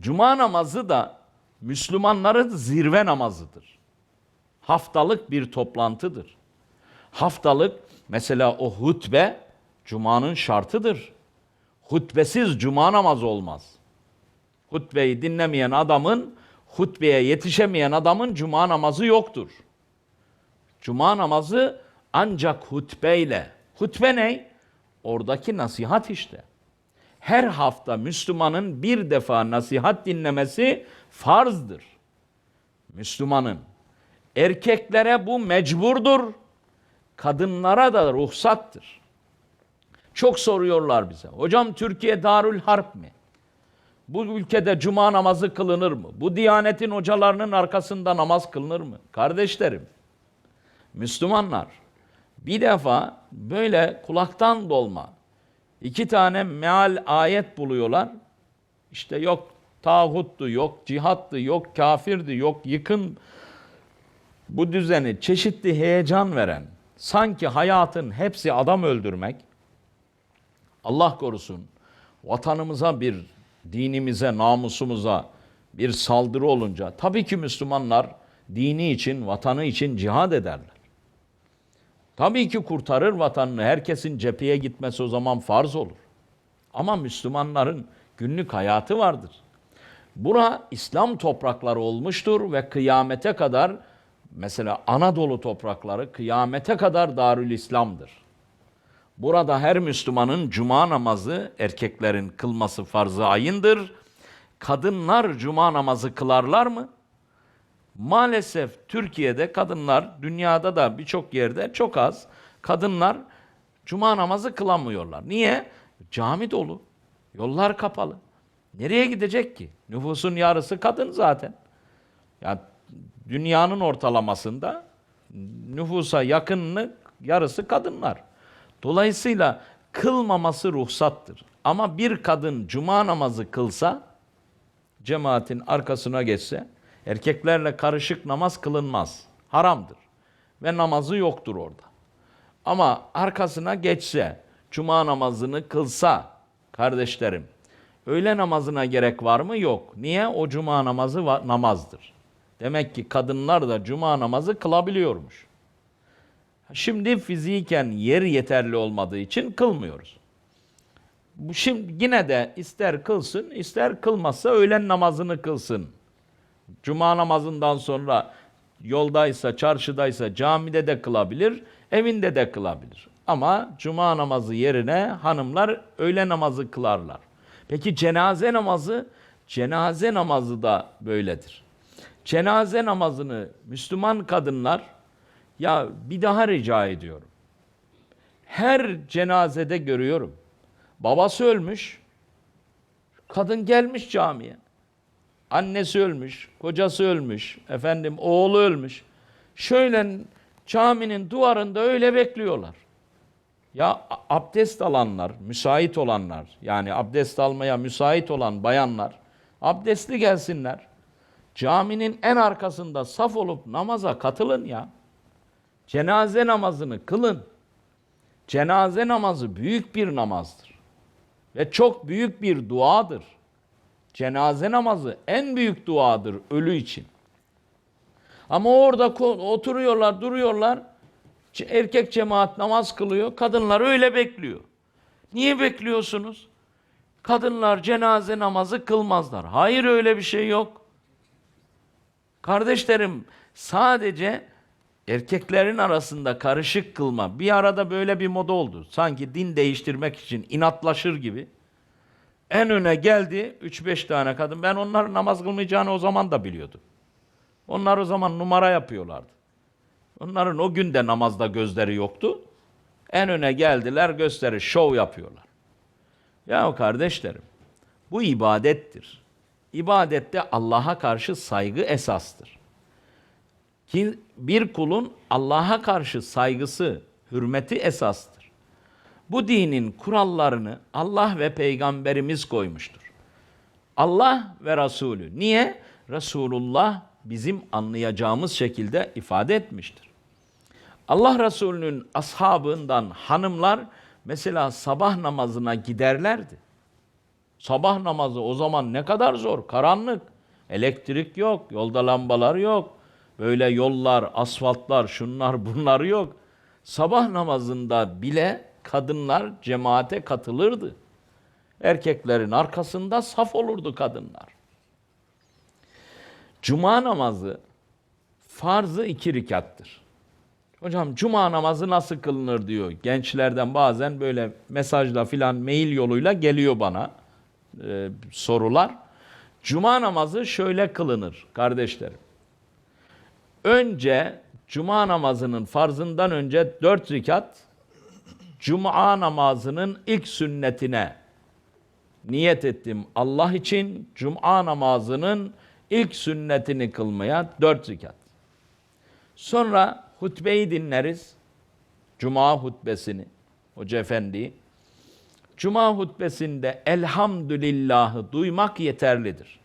Cuma namazı da Müslümanların zirve namazıdır. Haftalık bir toplantıdır. Haftalık mesela o hutbe Cuma'nın şartıdır. Hutbesiz Cuma namazı olmaz. Hutbeyi dinlemeyen adamın, hutbeye yetişemeyen adamın Cuma namazı yoktur. Cuma namazı ancak hutbeyle. Hutbe ne? Oradaki nasihat işte. Her hafta Müslümanın bir defa nasihat dinlemesi farzdır. Müslümanın. Erkeklere bu mecburdur. Kadınlara da ruhsattır. Çok soruyorlar bize. Hocam Türkiye Darül Harp mi? Bu ülkede cuma namazı kılınır mı? Bu diyanetin hocalarının arkasında namaz kılınır mı? Kardeşlerim, Müslümanlar bir defa böyle kulaktan dolma iki tane meal ayet buluyorlar. İşte yok tağuttu, yok cihattı, yok kafirdi, yok yıkın bu düzeni çeşitli heyecan veren, sanki hayatın hepsi adam öldürmek, Allah korusun vatanımıza bir, dinimize, namusumuza bir saldırı olunca tabii ki Müslümanlar dini için, vatanı için cihad ederler. Tabii ki kurtarır vatanını. Herkesin cepheye gitmesi o zaman farz olur. Ama Müslümanların günlük hayatı vardır. Bura İslam toprakları olmuştur ve kıyamete kadar mesela Anadolu toprakları kıyamete kadar Darül İslam'dır. Burada her Müslümanın cuma namazı erkeklerin kılması farz-ı ayındır. Kadınlar cuma namazı kılarlar mı? Maalesef Türkiye'de kadınlar, dünyada da birçok yerde çok az kadınlar cuma namazı kılamıyorlar. Niye? Cami dolu, yollar kapalı. Nereye gidecek ki? Nüfusun yarısı kadın zaten. Ya dünyanın ortalamasında nüfusa yakınlık yarısı kadınlar. Dolayısıyla kılmaması ruhsattır. Ama bir kadın cuma namazı kılsa, cemaatin arkasına geçse, erkeklerle karışık namaz kılınmaz. Haramdır. Ve namazı yoktur orada. Ama arkasına geçse, cuma namazını kılsa, kardeşlerim, öğle namazına gerek var mı? Yok. Niye? O cuma namazı namazdır. Demek ki kadınlar da cuma namazı kılabiliyormuş. Şimdi fiziken yer yeterli olmadığı için kılmıyoruz. Şimdi yine de ister kılsın, ister kılmazsa öğlen namazını kılsın. Cuma namazından sonra yoldaysa, çarşıdaysa camide de kılabilir, evinde de kılabilir. Ama cuma namazı yerine hanımlar öğle namazı kılarlar. Peki cenaze namazı? Cenaze namazı da böyledir. Cenaze namazını Müslüman kadınlar ya bir daha rica ediyorum. Her cenazede görüyorum. Babası ölmüş. Kadın gelmiş camiye. Annesi ölmüş, kocası ölmüş, efendim oğlu ölmüş. Şöyle caminin duvarında öyle bekliyorlar. Ya abdest alanlar, müsait olanlar, yani abdest almaya müsait olan bayanlar, abdestli gelsinler. Caminin en arkasında saf olup namaza katılın ya. Cenaze namazını kılın. Cenaze namazı büyük bir namazdır. Ve çok büyük bir duadır. Cenaze namazı en büyük duadır ölü için. Ama orada oturuyorlar, duruyorlar. Erkek cemaat namaz kılıyor, kadınlar öyle bekliyor. Niye bekliyorsunuz? Kadınlar cenaze namazı kılmazlar. Hayır öyle bir şey yok. Kardeşlerim sadece erkeklerin arasında karışık kılma. Bir arada böyle bir moda oldu. Sanki din değiştirmek için inatlaşır gibi. En öne geldi 3-5 tane kadın. Ben onların namaz kılmayacağını o zaman da biliyordum. Onlar o zaman numara yapıyorlardı. Onların o gün de namazda gözleri yoktu. En öne geldiler gösteri, şov yapıyorlar. Ya kardeşlerim, bu ibadettir. İbadette Allah'a karşı saygı esastır. Ki bir kulun Allah'a karşı saygısı, hürmeti esastır. Bu dinin kurallarını Allah ve Peygamberimiz koymuştur. Allah ve Resulü. Niye? Resulullah bizim anlayacağımız şekilde ifade etmiştir. Allah Resulü'nün ashabından hanımlar mesela sabah namazına giderlerdi. Sabah namazı o zaman ne kadar zor. Karanlık. Elektrik yok. Yolda lambalar yok. Böyle yollar, asfaltlar, şunlar bunlar yok. Sabah namazında bile kadınlar cemaate katılırdı. Erkeklerin arkasında saf olurdu kadınlar. Cuma namazı farzı iki rikattır. Hocam cuma namazı nasıl kılınır diyor. Gençlerden bazen böyle mesajla filan mail yoluyla geliyor bana e, sorular. Cuma namazı şöyle kılınır kardeşlerim. Önce cuma namazının farzından önce dört rikat cuma namazının ilk sünnetine niyet ettim Allah için cuma namazının ilk sünnetini kılmaya dört rikat. Sonra hutbeyi dinleriz. Cuma hutbesini. Hoca Efendi. Cuma hutbesinde elhamdülillahı duymak yeterlidir.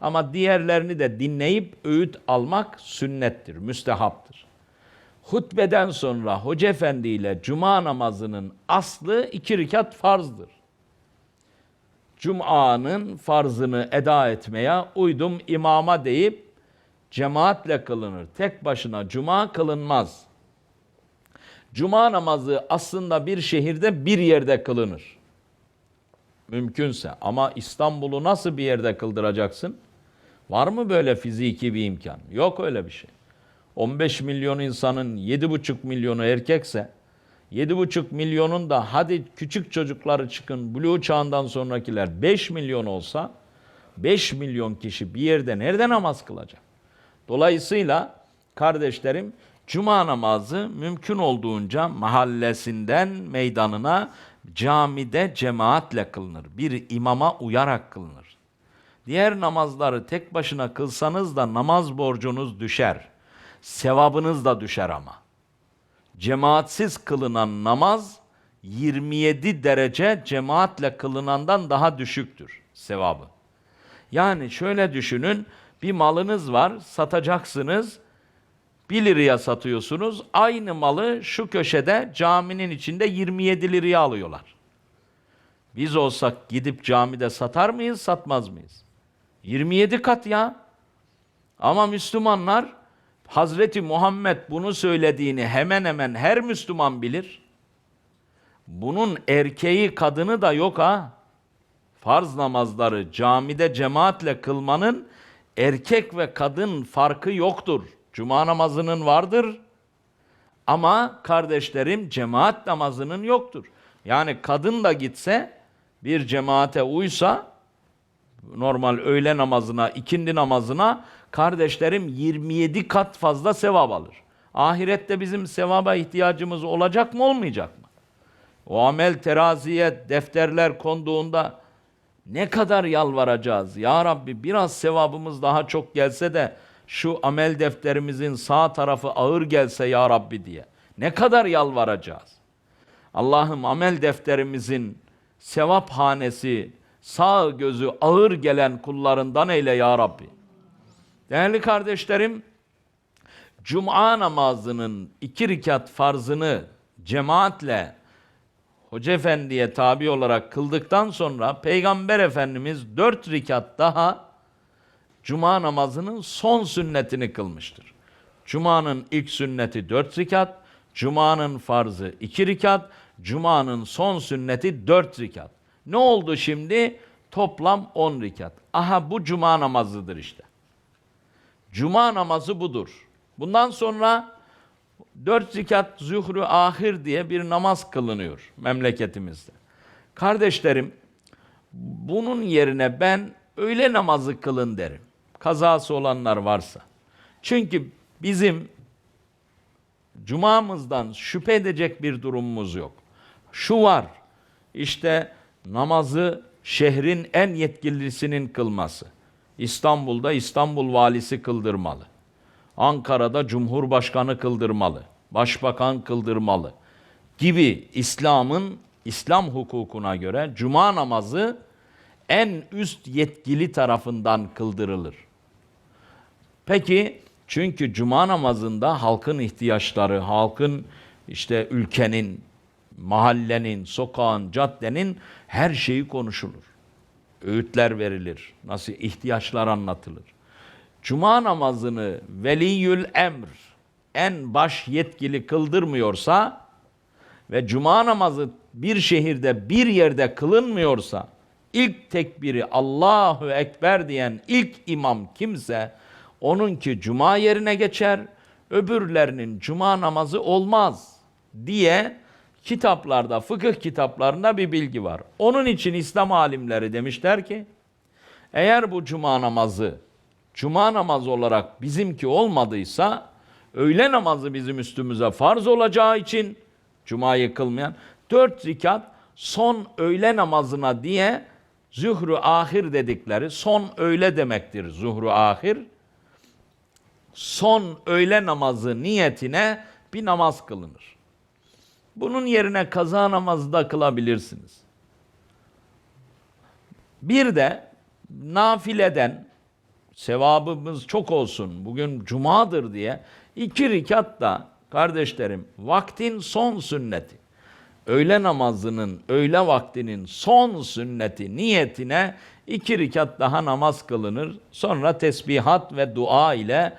Ama diğerlerini de dinleyip öğüt almak sünnettir, müstehaptır. Hutbeden sonra Hoca Efendi ile Cuma namazının aslı iki rekat farzdır. Cuma'nın farzını eda etmeye uydum imama deyip cemaatle kılınır. Tek başına cuma kılınmaz. Cuma namazı aslında bir şehirde bir yerde kılınır. Mümkünse ama İstanbul'u nasıl bir yerde kıldıracaksın? Var mı böyle fiziki bir imkan? Yok öyle bir şey. 15 milyon insanın 7,5 milyonu erkekse 7,5 milyonun da hadi küçük çocukları çıkın blue çağından sonrakiler 5 milyon olsa 5 milyon kişi bir yerde nerede namaz kılacak? Dolayısıyla kardeşlerim cuma namazı mümkün olduğunca mahallesinden meydanına camide cemaatle kılınır. Bir imama uyarak kılınır. Diğer namazları tek başına kılsanız da namaz borcunuz düşer. Sevabınız da düşer ama. Cemaatsiz kılınan namaz 27 derece cemaatle kılınandan daha düşüktür sevabı. Yani şöyle düşünün, bir malınız var, satacaksınız. 1 liraya satıyorsunuz. Aynı malı şu köşede caminin içinde 27 liraya alıyorlar. Biz olsak gidip camide satar mıyız, satmaz mıyız? 27 kat ya. Ama Müslümanlar Hazreti Muhammed bunu söylediğini hemen hemen her Müslüman bilir. Bunun erkeği kadını da yok ha. Farz namazları camide cemaatle kılmanın erkek ve kadın farkı yoktur. Cuma namazının vardır ama kardeşlerim cemaat namazının yoktur. Yani kadın da gitse bir cemaate uysa normal öğle namazına, ikindi namazına kardeşlerim 27 kat fazla sevap alır. Ahirette bizim sevaba ihtiyacımız olacak mı olmayacak mı? O amel teraziye defterler konduğunda ne kadar yalvaracağız? Ya Rabbi biraz sevabımız daha çok gelse de şu amel defterimizin sağ tarafı ağır gelse ya Rabbi diye. Ne kadar yalvaracağız? Allah'ım amel defterimizin sevap hanesi, sağ gözü ağır gelen kullarından eyle ya Rabbi. Değerli kardeşlerim, Cuma namazının iki rikat farzını cemaatle Hoca Efendi'ye tabi olarak kıldıktan sonra Peygamber Efendimiz dört rikat daha Cuma namazının son sünnetini kılmıştır. Cuma'nın ilk sünneti dört rikat, Cuma'nın farzı iki rikat, Cuma'nın son sünneti dört rikat. Ne oldu şimdi? Toplam on rikat. Aha bu Cuma namazıdır işte. Cuma namazı budur. Bundan sonra dört rikat zuhru ahir diye bir namaz kılınıyor memleketimizde. Kardeşlerim, bunun yerine ben öğle namazı kılın derim. Kazası olanlar varsa. Çünkü bizim cumamızdan şüphe edecek bir durumumuz yok. Şu var, işte namazı şehrin en yetkilisinin kılması. İstanbul'da İstanbul valisi kıldırmalı. Ankara'da Cumhurbaşkanı kıldırmalı. Başbakan kıldırmalı. Gibi İslam'ın İslam hukukuna göre cuma namazı en üst yetkili tarafından kıldırılır. Peki çünkü cuma namazında halkın ihtiyaçları, halkın işte ülkenin, mahallenin, sokağın, caddenin her şeyi konuşulur. öğütler verilir. Nasıl ihtiyaçlar anlatılır. Cuma namazını veliyül emr en baş yetkili kıldırmıyorsa ve cuma namazı bir şehirde bir yerde kılınmıyorsa ilk tekbiri Allahu Ekber diyen ilk imam kimse onunki cuma yerine geçer öbürlerinin cuma namazı olmaz diye kitaplarda fıkıh kitaplarında bir bilgi var. Onun için İslam alimleri demişler ki eğer bu cuma namazı cuma namazı olarak bizimki olmadıysa öğle namazı bizim üstümüze farz olacağı için cumayı kılmayan dört rekat son öğle namazına diye zuhru ahir dedikleri son öğle demektir zuhru ahir. Son öğle namazı niyetine bir namaz kılınır. Bunun yerine kaza namazı da kılabilirsiniz. Bir de nafileden sevabımız çok olsun bugün cumadır diye iki rekat da kardeşlerim vaktin son sünneti. Öğle namazının öğle vaktinin son sünneti niyetine iki rekat daha namaz kılınır. Sonra tesbihat ve dua ile